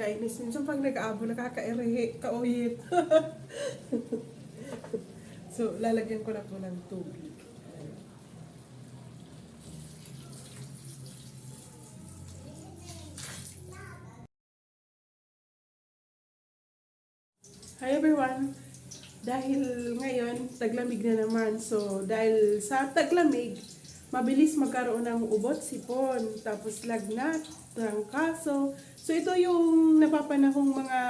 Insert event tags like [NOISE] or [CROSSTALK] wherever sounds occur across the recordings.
Kainis. Minsan pag nag-aabo, nakaka-erehe, kauyit. [LAUGHS] so, lalagyan ko na po ng tubig. Hi everyone! Dahil ngayon, taglamig na naman. So, dahil sa taglamig, mabilis magkaroon ng ubot, sipon, tapos lagnat, trangkaso. So, ito yung napapanahong mga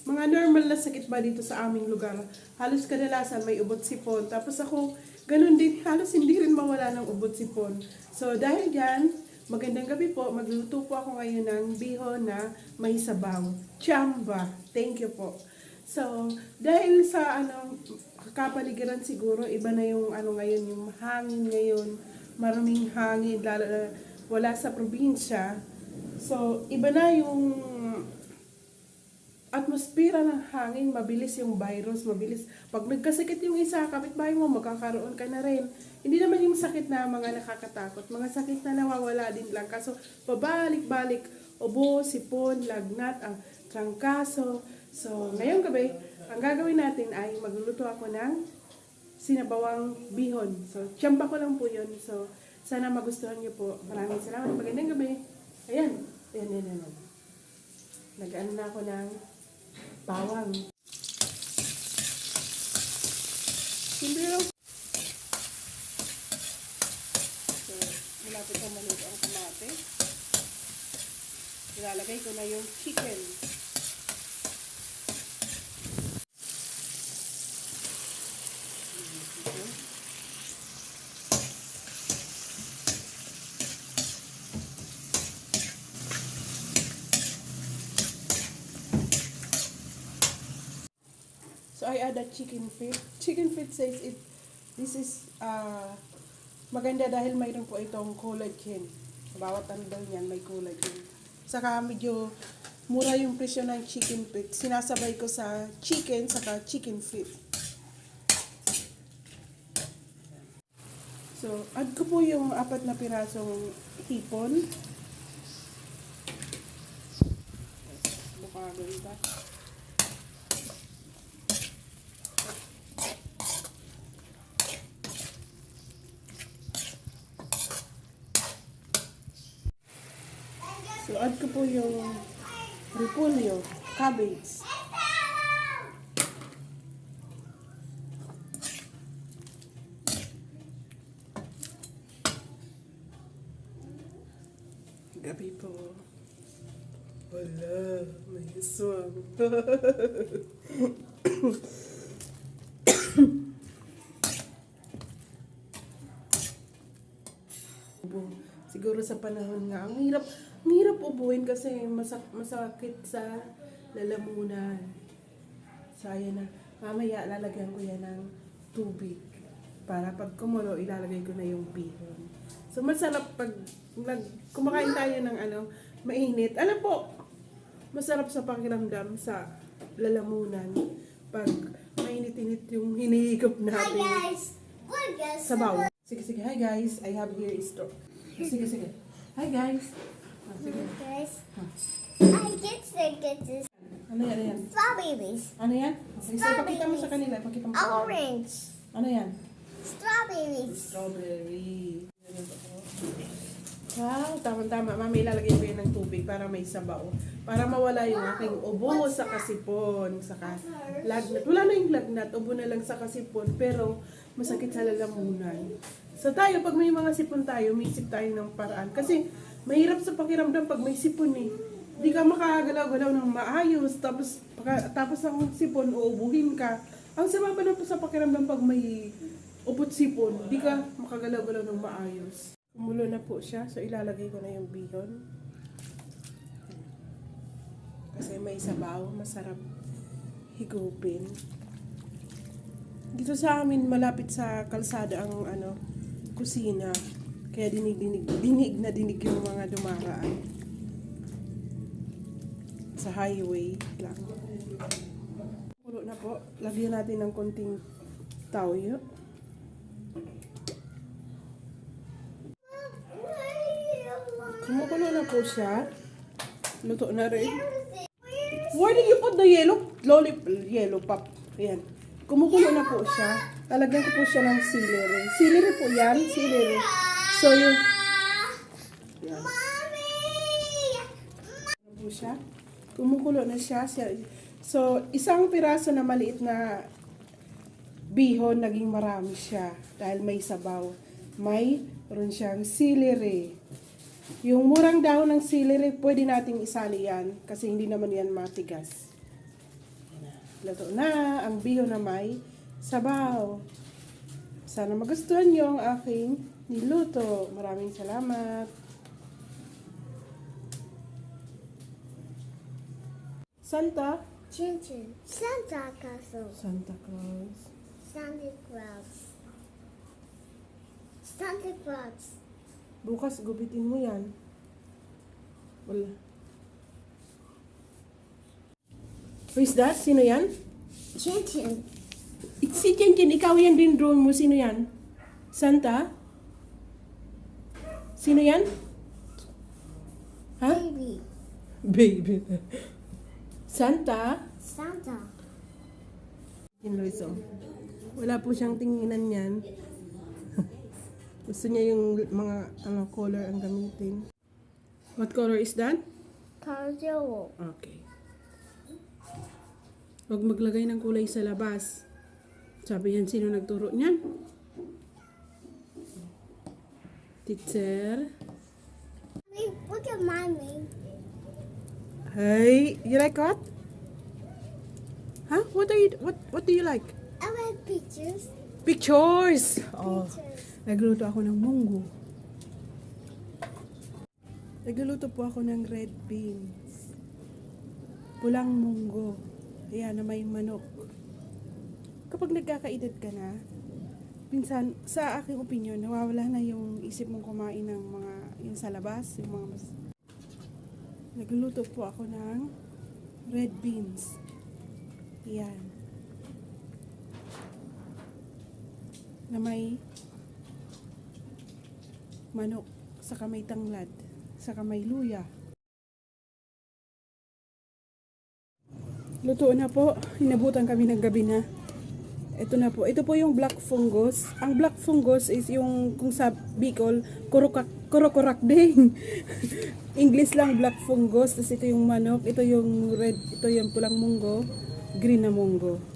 mga normal na sakit ba dito sa aming lugar. Halos kadalasan may ubot sipon. Tapos ako, ganun din, halos hindi rin mawala ng ubot sipon. So, dahil dyan, magandang gabi po. Magluto po ako ngayon ng bihon na may sabaw. Chamba. Thank you po. So, dahil sa ano, kapaligiran siguro, iba na yung ano ngayon, yung hangin ngayon, maraming hangin, lalo na wala sa probinsya. So, iba na yung atmosphere ng hangin, mabilis yung virus, mabilis. Pag nagkasakit yung isa, kapitbahay mo, magkakaroon ka na rin. Hindi naman yung sakit na mga nakakatakot, mga sakit na nawawala din lang. Kaso, pabalik-balik, ubo, sipon, lagnat, ang trangkaso. So, ngayong gabi, ang gagawin natin ay magluluto ako ng sinabawang bihon. So, tiyamba ko lang po yun. So, sana magustuhan niyo po. Maraming salamat. Magandang gabi. Ayan. Ayan, ayan, ayan. Nag-ano na ako ng bawang. Simple lang. So, malapit na maluto ang kamate. Ilalagay ko na yung chicken. I add a chicken feet. Chicken feet says it this is uh, maganda dahil mayroon po itong collagen. Bawat daw niyan may collagen. Saka medyo mura yung presyo ng chicken feet. Sinasabay ko sa chicken saka chicken feet. So, add ko po yung apat na pirasong hipon. Mukha ba? So, add ko po yung repolyo, cabbage. Gabi po. Wala, may iswang. [COUGHS] [COUGHS] ubo. Siguro sa panahon nga, ang hirap, ang hirap ubuhin kasi masak, masakit sa lalamunan. Saya na. Mamaya lalagyan ko yan ng tubig. Para pag kumulo, ilalagay ko na yung bihon. So masarap pag nag, kumakain tayo ng ano, mainit. Alam po, masarap sa pakiramdam sa lalamunan pag mainit-init yung hinihigop Hi natin guys! Look guys! sabaw. Sige, sige. Hi guys, I have here is straw. Sige, sige. Hi guys. Ah, sige. guys. I get to get this Ano yan, ano yan? strawberries. Ano yan? Sige, sige, pakita mo sa kanila. Pakita mo sa kanila. Orange. Ano yan? Strawberries. Strawberry. Wow, tama-tama. Mami, ilalagay ko para may sabaw. Para mawala yung aking ubo sa kasipon. Saka lagnat. Wala na yung lagnat. Ubo na lang sa kasipon. Pero masakit sa lalamunan. So tayo, pag may mga sipon tayo, may isip tayo ng paraan. Kasi mahirap sa pakiramdam pag may sipon eh. Hindi ka makagalaw-galaw ng maayos. Tapos, pagka, tapos ang sipon, uubuhin ka. Ang sama pa na po sa pakiramdam pag may upot sipon, di ka makagalaw-galaw ng maayos. Kumulo na po siya, so ilalagay ko na yung bihon. Kasi may sabaw, masarap higupin. Dito sa amin, malapit sa kalsada ang ano, kusina. Kaya dinig-dinig, dinig na dinig yung mga dumaraan. Sa highway lang. Pulo na po. Lagyan natin ng konting toyo. Kumukulo na po siya. Luto na rin. Where did you put the yellow lollipop? Yellow pop. Ayan. Kumukulo na po siya. Talagyan ko po siya ng celery. Celery po yan. Celery. So, yung... Yan. Ano po siya? Kumukulo na siya. Siya- So, isang piraso na maliit na bihon, naging marami siya. Dahil may sabaw. May ron siyang celery. Yung murang dahon ng celery, pwede nating isali yan. Kasi hindi naman yan matigas. Luto na ang bihon na may sabaw. Sana magustuhan nyo ang aking niluto. Maraming salamat. Santa? Chin Chin. Santa Castle. Santa Claus. Santa Claus. Santa Claus. Bukas gubitin mo yan. Wala. Who is that? Sino yan? Chin Chin. Si Chinkin, ikaw yan din drone mo. Sino yan? Santa? Sino yan? Ha? Baby. Baby. Santa? Santa. Wala po siyang tinginan yan. Gusto niya yung mga ano, color ang gamitin. What color is that? Cardio. Okay. Huwag maglagay ng kulay sa labas. Sabi yan, sino nagturo niyan? Teacher. Look at mommy. Hey, you like what? Huh? What are you, what, what do you like? I like pictures. Pictures! Oh, Pictures. Nagluto ako ng munggo. Nagluluto po ako ng red beans. Pulang munggo. Ayan, na may manok. Kapag nagkakaedad ka na, minsan, sa aking opinion, nawawala na yung isip mong kumain ng mga, yung sa labas, yung mga mas... Nagluluto po ako ng red beans. Ayan. Na may manok, saka may tanglad, saka may luya. Luto na po. Inabutan kami ng gabi na. Ito na po. Ito po yung black fungus. Ang black fungus is yung kung sa Bicol, kurukak, kurukurak ding. [LAUGHS] English lang black fungus. Tapos ito yung manok. Ito yung red. Ito yung pulang munggo. Green na munggo.